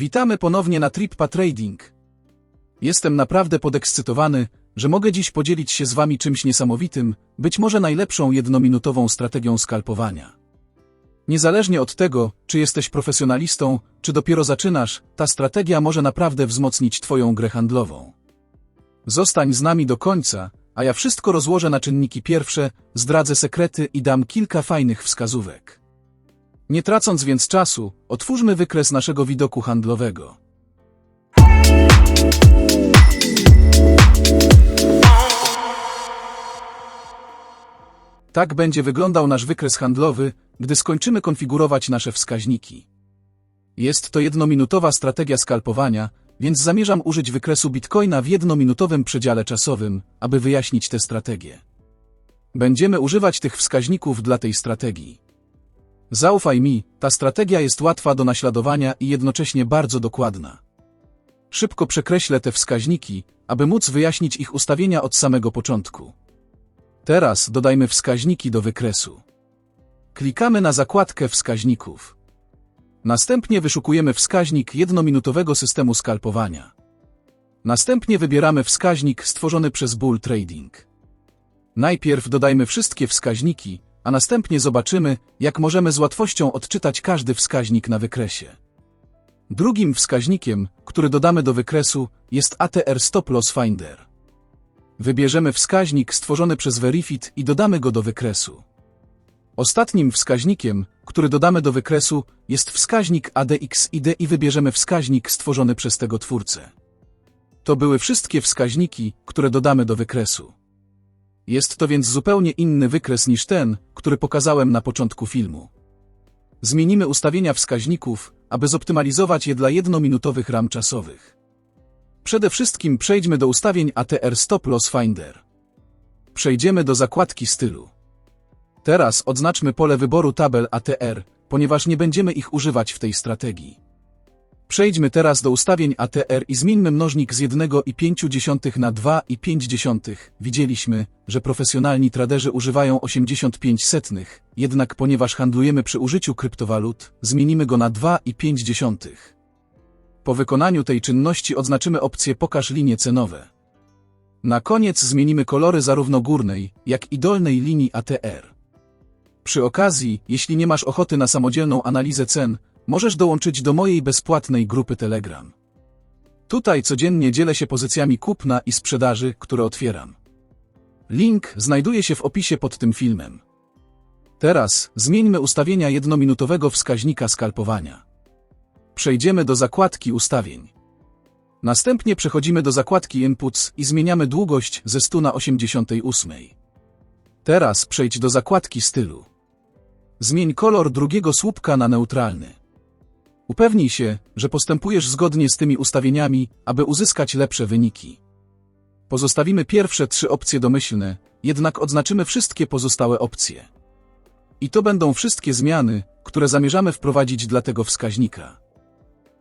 Witamy ponownie na Trippa Trading. Jestem naprawdę podekscytowany, że mogę dziś podzielić się z Wami czymś niesamowitym, być może najlepszą jednominutową strategią skalpowania. Niezależnie od tego, czy jesteś profesjonalistą, czy dopiero zaczynasz, ta strategia może naprawdę wzmocnić Twoją grę handlową. Zostań z nami do końca, a ja wszystko rozłożę na czynniki pierwsze, zdradzę sekrety i dam kilka fajnych wskazówek. Nie tracąc więc czasu, otwórzmy wykres naszego widoku handlowego. Tak będzie wyglądał nasz wykres handlowy, gdy skończymy konfigurować nasze wskaźniki. Jest to jednominutowa strategia skalpowania, więc zamierzam użyć wykresu Bitcoina w jednominutowym przedziale czasowym, aby wyjaśnić tę strategię. Będziemy używać tych wskaźników dla tej strategii. Zaufaj mi, ta strategia jest łatwa do naśladowania i jednocześnie bardzo dokładna. Szybko przekreślę te wskaźniki, aby móc wyjaśnić ich ustawienia od samego początku. Teraz dodajmy wskaźniki do wykresu. Klikamy na zakładkę wskaźników. Następnie wyszukujemy wskaźnik jednominutowego systemu skalpowania. Następnie wybieramy wskaźnik stworzony przez Bull Trading. Najpierw dodajmy wszystkie wskaźniki, a następnie zobaczymy, jak możemy z łatwością odczytać każdy wskaźnik na wykresie. Drugim wskaźnikiem, który dodamy do wykresu, jest ATR Stop Loss Finder. Wybierzemy wskaźnik stworzony przez Verifit i dodamy go do wykresu. Ostatnim wskaźnikiem, który dodamy do wykresu, jest wskaźnik ADXID i wybierzemy wskaźnik stworzony przez tego twórcę. To były wszystkie wskaźniki, które dodamy do wykresu. Jest to więc zupełnie inny wykres niż ten, który pokazałem na początku filmu. Zmienimy ustawienia wskaźników, aby zoptymalizować je dla jednominutowych ram czasowych. Przede wszystkim przejdźmy do ustawień ATR Stop Loss Finder. Przejdziemy do zakładki stylu. Teraz odznaczmy pole wyboru tabel ATR, ponieważ nie będziemy ich używać w tej strategii. Przejdźmy teraz do ustawień ATR i zmieńmy mnożnik z 1,5 na 2,5. Widzieliśmy, że profesjonalni traderzy używają 85 setnych, jednak ponieważ handlujemy przy użyciu kryptowalut, zmienimy go na 2,5. Po wykonaniu tej czynności odznaczymy opcję Pokaż linie cenowe. Na koniec zmienimy kolory zarówno górnej, jak i dolnej linii ATR. Przy okazji, jeśli nie masz ochoty na samodzielną analizę cen, możesz dołączyć do mojej bezpłatnej grupy Telegram. Tutaj codziennie dzielę się pozycjami kupna i sprzedaży, które otwieram. Link znajduje się w opisie pod tym filmem. Teraz zmieńmy ustawienia jednominutowego wskaźnika skalpowania. Przejdziemy do zakładki ustawień. Następnie przechodzimy do zakładki Inputs i zmieniamy długość ze 100 na 88. Teraz przejdź do zakładki stylu. Zmień kolor drugiego słupka na neutralny. Upewnij się, że postępujesz zgodnie z tymi ustawieniami, aby uzyskać lepsze wyniki. Pozostawimy pierwsze trzy opcje domyślne, jednak odznaczymy wszystkie pozostałe opcje. I to będą wszystkie zmiany, które zamierzamy wprowadzić dla tego wskaźnika.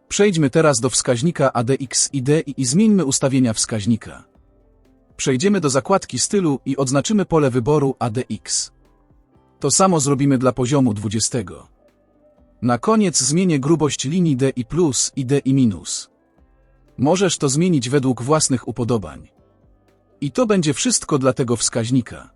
Przejdźmy teraz do wskaźnika ADXID i zmieńmy ustawienia wskaźnika. Przejdziemy do zakładki stylu i odznaczymy pole wyboru ADX. To samo zrobimy dla poziomu 20. Na koniec zmienię grubość linii D i plus i D i minus. Możesz to zmienić według własnych upodobań. I to będzie wszystko dla tego wskaźnika.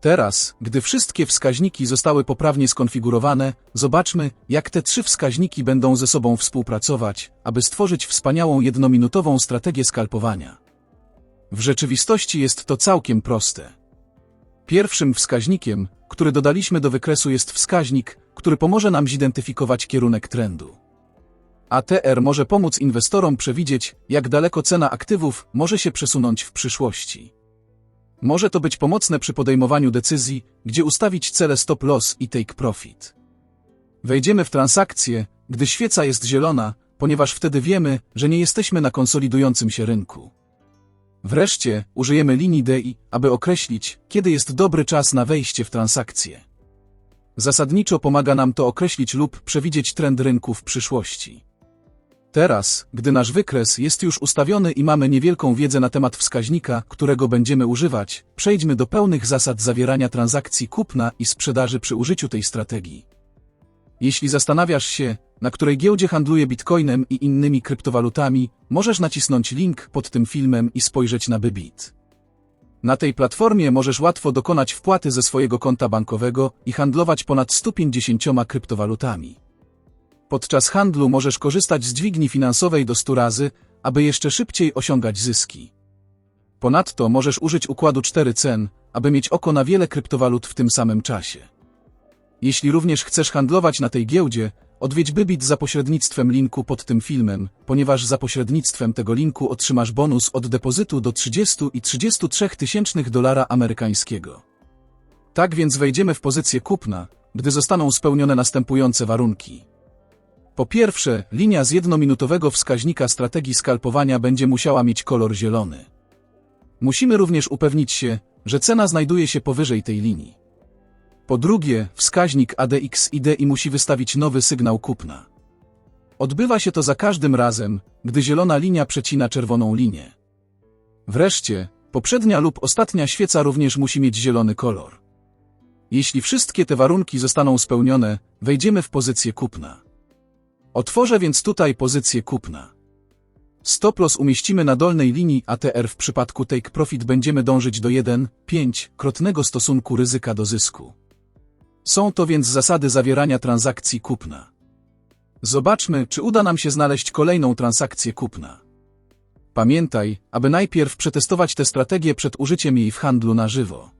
Teraz, gdy wszystkie wskaźniki zostały poprawnie skonfigurowane, zobaczmy, jak te trzy wskaźniki będą ze sobą współpracować, aby stworzyć wspaniałą jednominutową strategię skalpowania. W rzeczywistości jest to całkiem proste. Pierwszym wskaźnikiem, który dodaliśmy do wykresu jest wskaźnik, który pomoże nam zidentyfikować kierunek trendu. ATR może pomóc inwestorom przewidzieć, jak daleko cena aktywów może się przesunąć w przyszłości. Może to być pomocne przy podejmowaniu decyzji, gdzie ustawić cele stop loss i take profit. Wejdziemy w transakcję, gdy świeca jest zielona, ponieważ wtedy wiemy, że nie jesteśmy na konsolidującym się rynku. Wreszcie użyjemy linii DI, aby określić, kiedy jest dobry czas na wejście w transakcję. Zasadniczo pomaga nam to określić lub przewidzieć trend rynku w przyszłości. Teraz, gdy nasz wykres jest już ustawiony i mamy niewielką wiedzę na temat wskaźnika, którego będziemy używać, przejdźmy do pełnych zasad zawierania transakcji kupna i sprzedaży przy użyciu tej strategii. Jeśli zastanawiasz się, na której giełdzie handluje bitcoinem i innymi kryptowalutami, możesz nacisnąć link pod tym filmem i spojrzeć na Bybit. Na tej platformie możesz łatwo dokonać wpłaty ze swojego konta bankowego i handlować ponad 150 kryptowalutami. Podczas handlu możesz korzystać z dźwigni finansowej do 100 razy, aby jeszcze szybciej osiągać zyski. Ponadto możesz użyć układu 4 cen, aby mieć oko na wiele kryptowalut w tym samym czasie. Jeśli również chcesz handlować na tej giełdzie, odwiedź Bybit za pośrednictwem linku pod tym filmem, ponieważ za pośrednictwem tego linku otrzymasz bonus od depozytu do 30 i 33 tysięcznych dolara amerykańskiego. Tak więc wejdziemy w pozycję kupna, gdy zostaną spełnione następujące warunki. Po pierwsze, linia z jednominutowego wskaźnika strategii skalpowania będzie musiała mieć kolor zielony. Musimy również upewnić się, że cena znajduje się powyżej tej linii. Po drugie, wskaźnik ADXID i musi wystawić nowy sygnał kupna. Odbywa się to za każdym razem, gdy zielona linia przecina czerwoną linię. Wreszcie, poprzednia lub ostatnia świeca również musi mieć zielony kolor. Jeśli wszystkie te warunki zostaną spełnione, wejdziemy w pozycję kupna. Otworzę więc tutaj pozycję kupna. Stop loss umieścimy na dolnej linii ATR w przypadku take profit będziemy dążyć do 1,5-krotnego stosunku ryzyka do zysku. Są to więc zasady zawierania transakcji kupna. Zobaczmy, czy uda nam się znaleźć kolejną transakcję kupna. Pamiętaj, aby najpierw przetestować tę strategię przed użyciem jej w handlu na żywo.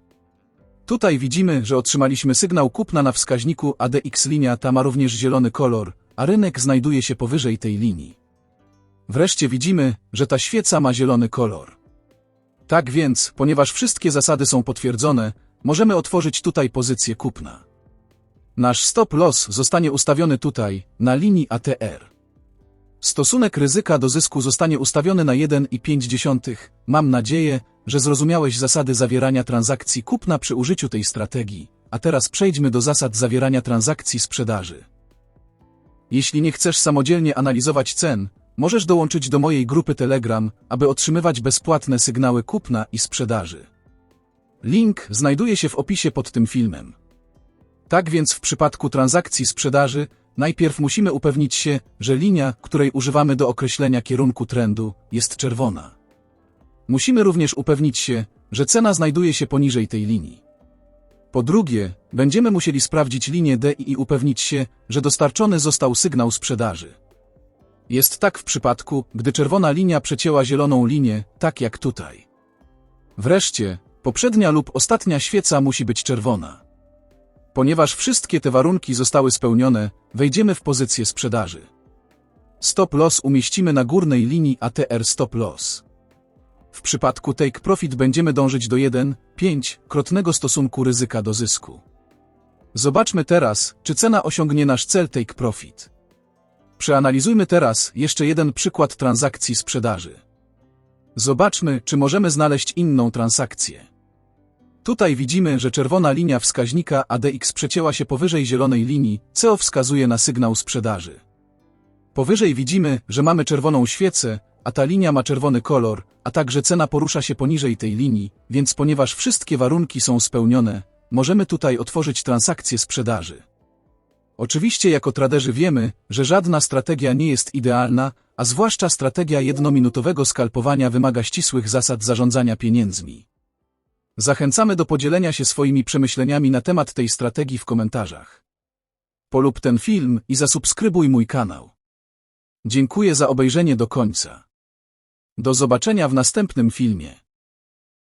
Tutaj widzimy, że otrzymaliśmy sygnał kupna na wskaźniku ADX linia ta ma również zielony kolor, a rynek znajduje się powyżej tej linii. Wreszcie widzimy, że ta świeca ma zielony kolor. Tak więc, ponieważ wszystkie zasady są potwierdzone, możemy otworzyć tutaj pozycję kupna. Nasz stop loss zostanie ustawiony tutaj, na linii ATR. Stosunek ryzyka do zysku zostanie ustawiony na 1,5. Mam nadzieję, że zrozumiałeś zasady zawierania transakcji kupna przy użyciu tej strategii, a teraz przejdźmy do zasad zawierania transakcji sprzedaży. Jeśli nie chcesz samodzielnie analizować cen, możesz dołączyć do mojej grupy Telegram, aby otrzymywać bezpłatne sygnały kupna i sprzedaży. Link znajduje się w opisie pod tym filmem. Tak więc w przypadku transakcji sprzedaży, najpierw musimy upewnić się, że linia, której używamy do określenia kierunku trendu, jest czerwona. Musimy również upewnić się, że cena znajduje się poniżej tej linii. Po drugie, będziemy musieli sprawdzić linię D i upewnić się, że dostarczony został sygnał sprzedaży. Jest tak w przypadku, gdy czerwona linia przecięła zieloną linię, tak jak tutaj. Wreszcie, poprzednia lub ostatnia świeca musi być czerwona. Ponieważ wszystkie te warunki zostały spełnione, wejdziemy w pozycję sprzedaży. Stop loss umieścimy na górnej linii ATR stop loss. W przypadku take profit będziemy dążyć do 1,5-krotnego stosunku ryzyka do zysku. Zobaczmy teraz, czy cena osiągnie nasz cel take profit. Przeanalizujmy teraz jeszcze jeden przykład transakcji sprzedaży. Zobaczmy, czy możemy znaleźć inną transakcję. Tutaj widzimy, że czerwona linia wskaźnika ADX przecięła się powyżej zielonej linii, co wskazuje na sygnał sprzedaży. Powyżej widzimy, że mamy czerwoną świecę, a ta linia ma czerwony kolor, a także cena porusza się poniżej tej linii, więc ponieważ wszystkie warunki są spełnione, możemy tutaj otworzyć transakcję sprzedaży. Oczywiście jako traderzy wiemy, że żadna strategia nie jest idealna, a zwłaszcza strategia jednominutowego skalpowania wymaga ścisłych zasad zarządzania pieniędzmi. Zachęcamy do podzielenia się swoimi przemyśleniami na temat tej strategii w komentarzach. Polub ten film i zasubskrybuj mój kanał. Dziękuję za obejrzenie do końca. Do zobaczenia w następnym filmie.